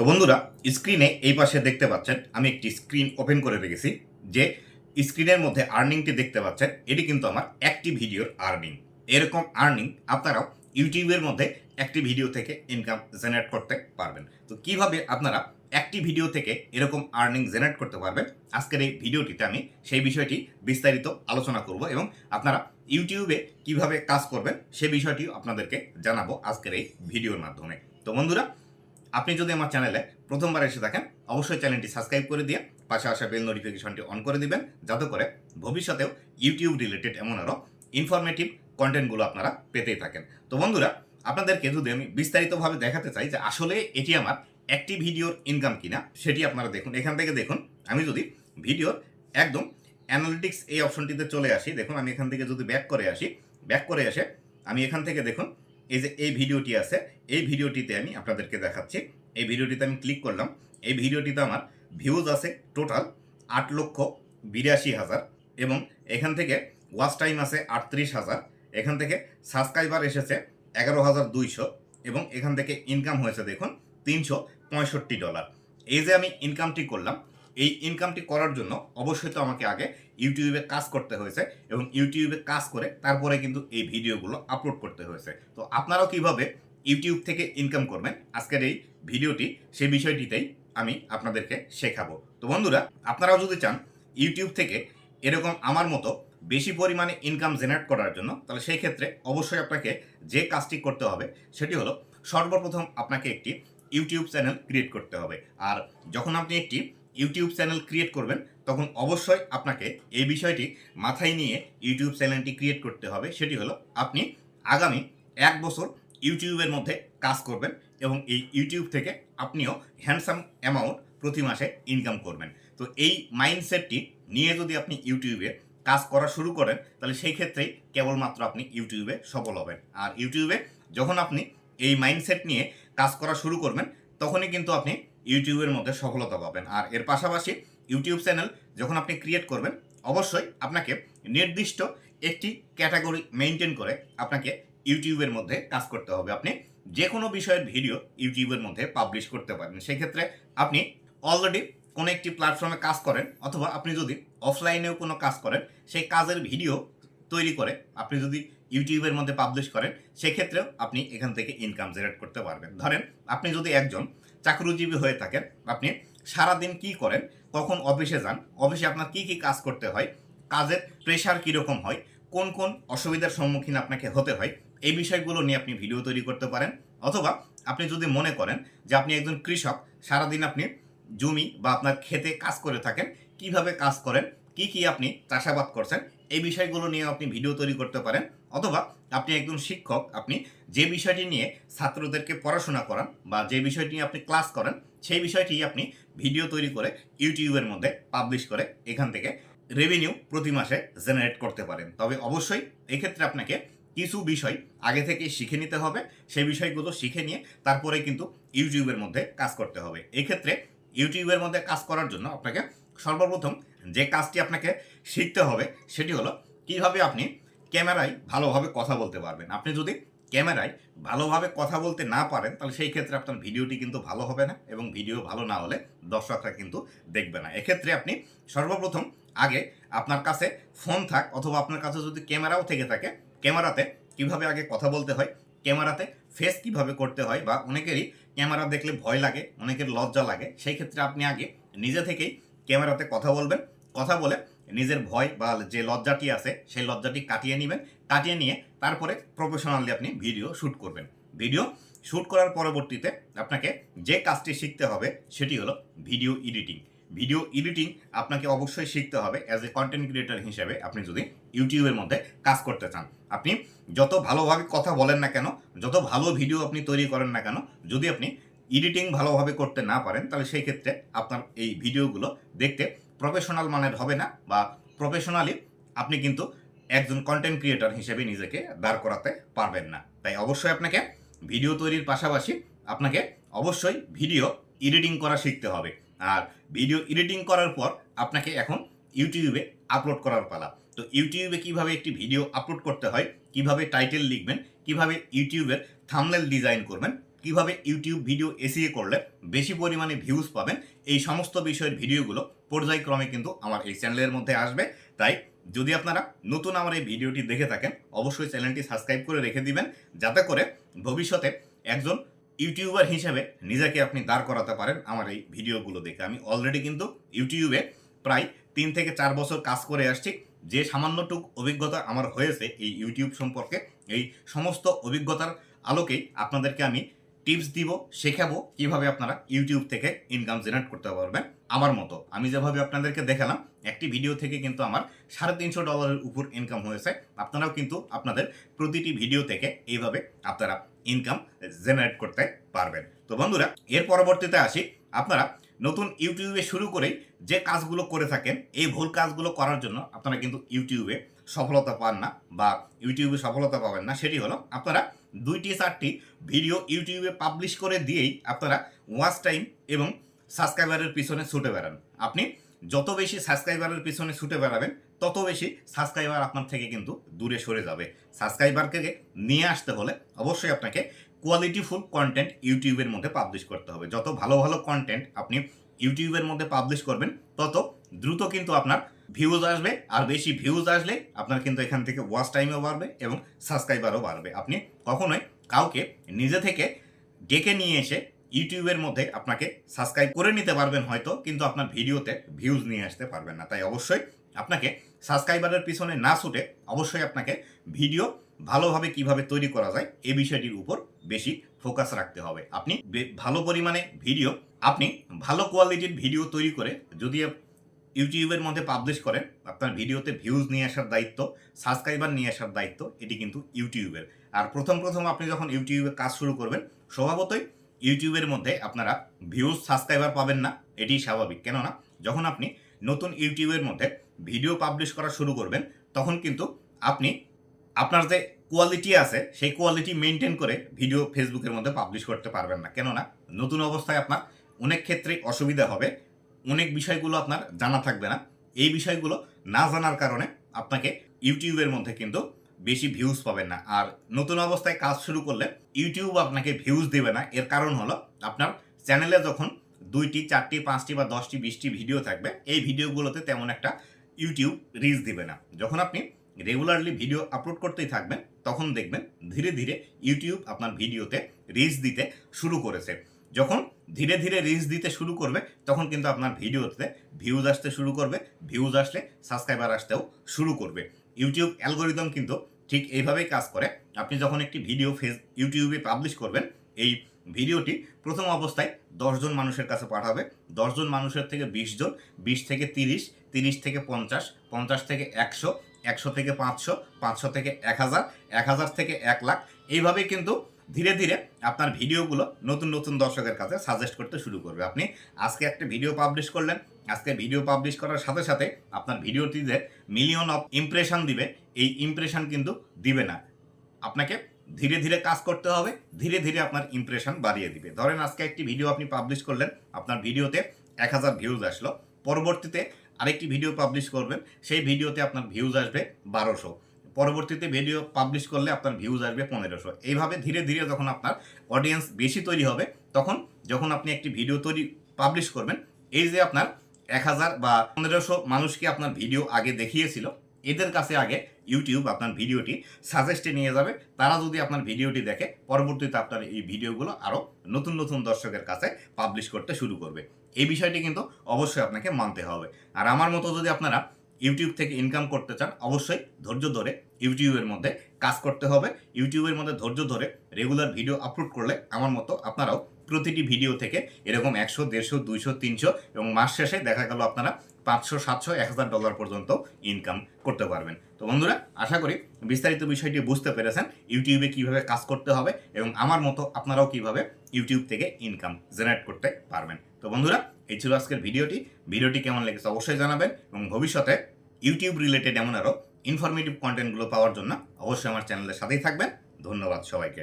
তো বন্ধুরা স্ক্রিনে এই পাশে দেখতে পাচ্ছেন, আমি একটি স্ক্রিন ওপেন করে রেখেছি, যে স্ক্রিনের মধ্যে আর্নিংটি দেখতে পাচ্ছেন, এটি কিন্তু আমার একটি ভিডিওর আর্নিং এরকম আর্নিং আপনারাও ইউটিউবের মধ্যে একটি ভিডিও থেকে ইনকাম জেনারেট করতে পারবেন। তো কীভাবে আপনারা একটি ভিডিও থেকে এরকম আর্নিং জেনারেট করতে পারবেন, আজকের এই ভিডিওটিতে আমি সেই বিষয়টি বিস্তারিত আলোচনা করব এবং আপনারা ইউটিউবে কীভাবে কাজ করবেন, সে বিষয়টিও আপনাদেরকে জানাব আজকের এই ভিডিওর মাধ্যমে। তো বন্ধুরা আপনি যদি আমার চ্যানেলে প্রথমবার এসে থাকেন, অবশ্যই চ্যানেলটি সাবস্ক্রাইব করে দিয়ে পাশে আসা বেল নোটিফিকেশনটি অন করে দিবেন, যাতে করে ভবিষ্যতেও ইউটিউব রিলেটেড এমন আরও ইনফরমেটিভ কন্টেন্টগুলো আপনারা পেতেই থাকেন। তো বন্ধুরা, আপনাদেরকে যদি আমি বিস্তারিতভাবে দেখাতে চাই যে আসলে এটি আমার একটি ভিডিওর ইনকাম কিনা, সেটি আপনারা দেখুন। এখান থেকে দেখুন, আমি যদি ভিডিওর একদম অ্যানালিটিক্স এই অপশনটিতে চলে আসি, দেখুন আমি এখান থেকে যদি ব্যাক করে আসি ব্যাক করে এসে আমি এখান থেকে দেখুন এই যে এই ভিডিওটি আছে, এই ভিডিওটিতে আমি আপনাদেরকে দেখাচ্ছি। এই ভিডিওটিতে আমি ক্লিক করলাম। এই ভিডিওটিতে আমার ভিউজ আছে টোটাল আট লক্ষ বিরাশি হাজার এবং এখান থেকে ওয়াচ টাইম আছে আটত্রিশ হাজার। এখান থেকে সাবস্ক্রাইবার এসেছে এগারো হাজার দুইশো এবং এখান থেকে ইনকাম হয়েছে দেখুন তিনশো পঁয়ষট্টি ডলার এই যে আমি ইনকামটি করলাম এই ইনকামটি করার জন্য অবশ্যই তো আমাকে আগে ইউটিউবে কাজ করতে হয়েছে এবং ইউটিউবে কাজ করে তারপরে কিন্তু এই ভিডিওগুলো আপলোড করতে হয়েছে। তো আপনারাও কীভাবে ইউটিউব থেকে ইনকাম করবেন আজকের এই ভিডিওটি সেই বিষয়টিতেই আমি আপনাদেরকে শেখাবো। তো বন্ধুরা, আপনারাও যদি চান ইউটিউব থেকে এরকম আমার মতো বেশি পরিমাণে ইনকাম জেনারেট করার জন্য, তাহলে সেই ক্ষেত্রে অবশ্যই আপনাকে যে কাজটি করতে হবে সেটি হলো সর্বপ্রথম আপনাকে একটি ইউটিউব চ্যানেল ক্রিয়েট করতে হবে। আর যখন আপনি একটি ইউটিউব চ্যানেল ক্রিয়েট করবেন, তখন অবশ্যই আপনাকে এই বিষয়টি মাথায় নিয়ে ইউটিউব চ্যানেলটি ক্রিয়েট করতে হবে। সেটি হলো, আপনি আগামী এক বছর ইউটিউবের মধ্যে কাজ করবেন এবং এই ইউটিউব থেকে আপনিও হ্যান্ডসাম অ্যামাউন্ট প্রতি মাসে ইনকাম করবেন। তো এই মাইন্ডসেটটি নিয়ে যদি আপনি ইউটিউবে কাজ করা শুরু করেন, তাহলে সেই ক্ষেত্রেই কেবলমাত্র আপনি ইউটিউবে সফল হবেন। আর ইউটিউবে যখন আপনি এই মাইন্ডসেট নিয়ে কাজ করা শুরু করবেন, তখনই কিন্তু আপনি ইউটিউবের মধ্যে সফলতা পাবেন। আর এর পাশাপাশি ইউটিউব চ্যানেল যখন আপনি ক্রিয়েট করবেন, অবশ্যই আপনাকে নির্দিষ্ট একটি ক্যাটাগরি মেনটেন করে আপনাকে ইউটিউবের মধ্যে কাজ করতে হবে। আপনি যে কোনো বিষয়ের ভিডিও ইউটিউবের মধ্যে পাবলিশ করতে পারেন। সেক্ষেত্রে আপনি অলরেডি কোনো একটি প্ল্যাটফর্মে কাজ করেন, অথবা আপনি যদি অফলাইনেও কোনো কাজ করেন, সেই কাজের ভিডিও তৈরি করে আপনি যদি ইউটিউবের মধ্যে পাবলিশ করেন, সেক্ষেত্রেও আপনি এখান থেকে ইনকাম জেনারেট করতে পারবেন। ধরেন, আপনি যদি একজন চাকরিজীবী হয়ে থাকেন। আপনি সারাদিন কি করেন? কখন অফিসে যান? অফিসে আপনার কি কি কাজ করতে হয়? কাজের প্রেশার কীরকম হয়? কোন কোন অসুবিধার সম্মুখীন আপনাকে হতে হয়? এই বিষয়গুলো নিয়ে আপনি ভিডিও তৈরি করতে পারেন। অথবা আপনি যদি মনে করেন যে আপনি একজন কৃষক, সারাদিন আপনি জমি বা আপনার খেতে কাজ করে থাকেন, কীভাবে কাজ করেন? কি কি আপনি চাষাবাদ করছেন? এই বিষয়গুলো নিয়ে আপনি ভিডিও তৈরি করতে পারেন। অথবা আপনি একজন শিক্ষক, আপনি যে বিষয়টি নিয়ে ছাত্রদেরকে পড়াশোনা করান বা যে বিষয়টি নিয়ে আপনি ক্লাস করেন, সেই বিষয়টি আপনি ভিডিও তৈরি করে ইউটিউবের মধ্যে পাবলিশ করে এখান থেকে রেভিনিউ প্রতি মাসে জেনারেট করতে পারেন। তবে অবশ্যই এক্ষেত্রে আপনাকে কিছু বিষয় আগে থেকে শিখে নিতে হবে। সেই বিষয়গুলো শিখে নিয়ে তারপরে কিন্তু ইউটিউবের মধ্যে কাজ করতে হবে। এক্ষেত্রে ইউটিউবের মধ্যে কাজ করার জন্য আপনাকে সর্বপ্রথম যে কাজটি আপনাকে শিখতে হবে, সেটি হলো কীভাবে আপনি ক্যামেরায় ভালোভাবে কথা বলতে পারবেন। আপনি যদি ক্যামেরায় ভালোভাবে কথা বলতে না পারেন, তাহলে সেই ক্ষেত্রে আপনার ভিডিওটি কিন্তু ভালো হবে না এবং ভিডিও ভালো না হলে দর্শকরা কিন্তু দেখবে না। এক্ষেত্রে আপনি সর্বপ্রথম আগে আপনার কাছে ফোন থাক অথবা আপনার কাছে যদি ক্যামেরাও থেকে থাকে, ক্যামেরাতে কীভাবে আগে কথা বলতে হয়, ক্যামেরাতে ফেস কীভাবে করতে হয় বা অনেকেরই ক্যামেরা দেখলে ভয় লাগে, অনেকের লজ্জা লাগে, সেই ক্ষেত্রে আপনি আগে নিজে থেকেই ক্যামেরাতে কথা বলবেন। কথা বলে নিজের ভয় বা যে লজ্জাটি আছে, সেই লজ্জাটি কাটিয়ে নেবেন। কাটিয়ে নিয়ে তারপরে প্রফেশনালি আপনি ভিডিও শ্যুট করবেন। ভিডিও শ্যুট করার পরবর্তীতে আপনাকে যে কাজটি শিখতে হবে, সেটি হলো ভিডিও এডিটিং ভিডিও এডিটিং আপনাকে অবশ্যই শিখতে হবে অ্যাজ এ কন্টেন্ট ক্রিয়েটর হিসেবে আপনি যদি ইউটিউবের মধ্যে কাজ করতে চান। আপনি যত ভালোভাবে কথা বলেন না কেন, যত ভালো ভিডিও আপনি তৈরি করেন না কেন, যদি আপনি এডিটিং ভালোভাবে করতে না পারেন, তাহলে সেই ক্ষেত্রে আপনার এই ভিডিওগুলো দেখতে প্রফেশনাল মানের হবে না বা প্রফেশনালি আপনি কিন্তু একজন কন্টেন্ট ক্রিয়েটর হিসেবে নিজেকে দাঁড় করাতে পারবেন না। তাই অবশ্যই আপনাকে ভিডিও তৈরির পাশাপাশি আপনাকে অবশ্যই ভিডিও এডিটিং করা শিখতে হবে। আর ভিডিও এডিটিং করার পর আপনাকে এখন ইউটিউবে আপলোড করার পালা। তো ইউটিউবে কীভাবে একটি ভিডিও আপলোড করতে হয়, কীভাবে টাইটেল লিখবেন, কীভাবে ইউটিউবের থামনেল ডিজাইন করবেন কীভাবে ইউটিউব ভিডিও এসিএ করলে বেশি পরিমাণে ভিউজ পাবেন, এই সমস্ত বিষয়ের ভিডিওগুলো পর্যায়ক্রমে কিন্তু আমার এই চ্যানেলের মধ্যে আসবে। তাই যদি আপনারা নতুন আমার এই ভিডিওটি দেখে থাকেন, অবশ্যই চ্যানেলটি সাবস্ক্রাইব করে রেখে দিবেন, যাতে করে ভবিষ্যতে একজন ইউটিউবার হিসেবে নিজেকে আপনি দাঁড় করাতে পারেন আমার এই ভিডিওগুলো দেখে। আমি অলরেডি কিন্তু ইউটিউবে প্রায় তিন থেকে চার বছর কাজ করে আসছি। যে সামান্যটুক অভিজ্ঞতা আমার হয়েছে এই ইউটিউব সম্পর্কে, এই সমস্ত অভিজ্ঞতার আলোকেই আপনাদেরকে আমি টিপস দিব, শেখাবো কীভাবে আপনারা ইউটিউব থেকে ইনকাম জেনারেট করতে পারবেন আমার মতো। আমি যেভাবে আপনাদেরকে দেখালাম, একটি ভিডিও থেকে কিন্তু আমার সাড়ে তিনশো ডলারের উপর ইনকাম হয়েছে। আপনারাও কিন্তু আপনাদের প্রতিটি ভিডিও থেকে এইভাবে আপনারা ইনকাম জেনারেট করতে পারবেন। তো বন্ধুরা, এর পরবর্তীতে আসি। আপনারা নতুন ইউটিউবে শুরু করেই যে কাজগুলো করে থাকেন, এই ভুল কাজগুলো করার জন্য আপনারা কিন্তু ইউটিউবে সফলতা পান না বা ইউটিউবে সফলতা পাবেন না। সেটি হলো আপনারা দুইটি, চারটি ভিডিও ইউটিউবে পাবলিশ করে দিয়েই আপনারা ওয়াচ টাইম এবং সাবস্ক্রাইবারের পিছনে ছুটে বেড়ান। আপনি যত বেশি সাবস্ক্রাইবারের পিছনে ছুটে বেড়াবেন, তত বেশি সাবস্ক্রাইবার আপনার থেকে কিন্তু দূরে সরে যাবে। সাবস্ক্রাইবারকে নিয়ে আসতে হলে অবশ্যই আপনাকে কোয়ালিটিফুল কন্টেন্ট ইউটিউবের মধ্যে পাবলিশ করতে হবে। যত ভালো ভালো কন্টেন্ট আপনি ইউটিউবের মধ্যে পাবলিশ করবেন, তত দ্রুত কিন্তু আপনার ভিউজ আসবে, আর বেশি ভিউজ আসলে আপনার কিন্তু এখান থেকে ওয়াচ টাইমও বাড়বে এবং সাবস্ক্রাইবারও বাড়বে। আপনি কখনোই কাউকে নিজে থেকে ডেকে নিয়ে এসে ইউটিউবের মধ্যে আপনাকে সাবস্ক্রাইব করে নিতে পারবেন হয়তো, কিন্তু আপনার ভিডিওতে ভিউজ নিয়ে আসতে পারবেন না। তাই অবশ্যই আপনাকে সাবস্ক্রাইবারের পিছনে না ছুটে অবশ্যই আপনাকে ভিডিও ভালোভাবে কীভাবে তৈরি করা যায় এই বিষয়টির উপর বেশি ফোকাস রাখতে হবে। আপনি ভালো পরিমাণে ভিডিও আপনি ভালো কোয়ালিটির ভিডিও তৈরি করে যদি ইউটিউবের মধ্যে পাবলিশ করেন। আপনার ভিডিওতে ভিউজ নিয়ে আসার দায়িত্ব সাবস্ক্রাইবার নিয়ে আসার দায়িত্ব, এটি কিন্তু ইউটিউবের আর প্রথম প্রথম আপনি যখন ইউটিউবে কাজ শুরু করবেন, স্বভাবতই ইউটিউবের মধ্যে আপনারা ভিউজ সাবস্ক্রাইবার পাবেন না এটি স্বাভাবিক। কেননা, যখন আপনি নতুন ইউটিউবের মধ্যে ভিডিও পাবলিশ করা শুরু করবেন, তখন কিন্তু আপনি আপনার যে কোয়ালিটি আছে, সেই কোয়ালিটি মেনটেন করে ভিডিও ফেসবুকের মধ্যে পাবলিশ করতে পারবেন না। কেননা, নতুন অবস্থায় আপনার অনেক ক্ষেত্রেই অসুবিধা হবে অনেক বিষয়গুলো আপনার জানা থাকবে না। এই বিষয়গুলো না জানার কারণে আপনাকে ইউটিউবের মধ্যে কিন্তু বেশি ভিউজ পাবেন না। আর নতুন অবস্থায় কাজ শুরু করলে ইউটিউব আপনাকে ভিউজ দেবে না। এর কারণ হলো আপনার চ্যানেলে যখন দুইটি, চারটি, পাঁচটি বা দশটি, বিশটি ভিডিও থাকবে, এই ভিডিওগুলোতে তেমন একটা ইউটিউব রিচ দিবে না। যখন আপনি রেগুলারলি ভিডিও আপলোড করতেই থাকবেন, তখন দেখবেন ধীরে ধীরে ইউটিউব আপনার ভিডিওতে রিচ দিতে শুরু করেছে। যখন ধীরে ধীরে রিলস দিতে শুরু করবে, তখন কিন্তু আপনার ভিডিওতে ভিউজ আসতে শুরু করবে ভিউজ আসলে সাবস্ক্রাইবার আসতেও শুরু করবে। ইউটিউব অ্যালগোরিদম কিন্তু ঠিক এইভাবেই কাজ করে। আপনি যখন একটি ভিডিও ফেস ইউটিউবে পাবলিশ করবেন, এই ভিডিওটি প্রথম অবস্থায় দশজন মানুষের কাছে পাঠাবে। দশজন মানুষের থেকে বিশ জন, বিশ থেকে তিরিশ তিরিশ থেকে পঞ্চাশ পঞ্চাশ থেকে একশো একশো থেকে পাঁচশো পাঁচশো থেকে এক হাজার এক হাজার থেকে এক লাখ। এইভাবেই কিন্তু ধীরে ধীরে আপনার ভিডিওগুলো নতুন নতুন দর্শকের কাছে সাজেস্ট করতে শুরু করবে। আপনি আজকে একটা ভিডিও পাবলিশ করলেন। আজকে ভিডিও পাবলিশ করার সাথে সাথে আপনার ভিডিওটিতে মিলিয়ন অফ ইমপ্রেশন দিবে। এই ইমপ্রেশন কিন্তু দিবে না। আপনাকে ধীরে ধীরে কাজ করতে হবে। ধীরে ধীরে আপনার ইমপ্রেশন বাড়িয়ে দিবে। ধরেন আজকে একটি ভিডিও আপনি পাবলিশ করলেন। আপনার ভিডিওতে এক হাজার ভিউজ আসলো। পরবর্তীতে আরেকটি ভিডিও পাবলিশ করবেন। সেই ভিডিওতে আপনার ভিউজ আসবে বারোশো। পরবর্তীতে ভিডিও পাবলিশ করলে আপনার ভিউজ আসবে পনেরোশো। এইভাবে ধীরে ধীরে যখন আপনার অডিয়েন্স বেশি তৈরি হবে, তখন যখন আপনি একটি ভিডিও তৈরি পাবলিশ করবেন, এই যে আপনার এক হাজার বা পনেরোশো মানুষকে আপনার ভিডিও আগে দেখিয়েছিল, এদের কাছে আগে ইউটিউব আপনার ভিডিওটি সাজেস্টে নিয়ে যাবে। তারা যদি আপনার ভিডিওটি দেখে, পরবর্তীতে আপনার এই ভিডিওগুলো আরও নতুন নতুন দর্শকের কাছে পাবলিশ করতে শুরু করবে। এই বিষয়টি কিন্তু অবশ্যই আপনাকে মানতে হবে। আর আমার মতো যদি আপনারা ইউটিউব থেকে ইনকাম করতে চান, অবশ্যই ধৈর্য ধরে ইউটিউবের মধ্যে কাজ করতে হবে। ইউটিউবের মধ্যে ধৈর্য ধরে রেগুলার ভিডিও আপলোড করলে আমার মতো আপনারাও প্রতিটি ভিডিও থেকে এরকম একশো, দেড়শো, দুইশো, তিনশো এবং মাস শেষে দেখা গেল আপনারা পাঁচশো, সাতশো, এক হাজার ডলার পর্যন্ত ইনকাম করতে পারবেন। তো বন্ধুরা, আশা করি বিস্তারিত বিষয়টি বুঝতে পেরেছেন ইউটিউবে কীভাবে কাজ করতে হবে এবং আমার মতো আপনারাও কীভাবে ইউটিউব থেকে ইনকাম জেনারেট করতে পারবেন। তো বন্ধুরা এই ছিল আজকের ভিডিওটি। ভিডিওটি কেমন লেগেছে অবশ্যই জানাবেন এবং ভবিষ্যতে ইউটিউব রিলেটেড এমন আরও ইনফরমেটিভ কন্টেন্টগুলো পাওয়ার জন্য অবশ্যই আমার চ্যানেলের সাথেই থাকবেন। ধন্যবাদ সবাইকে।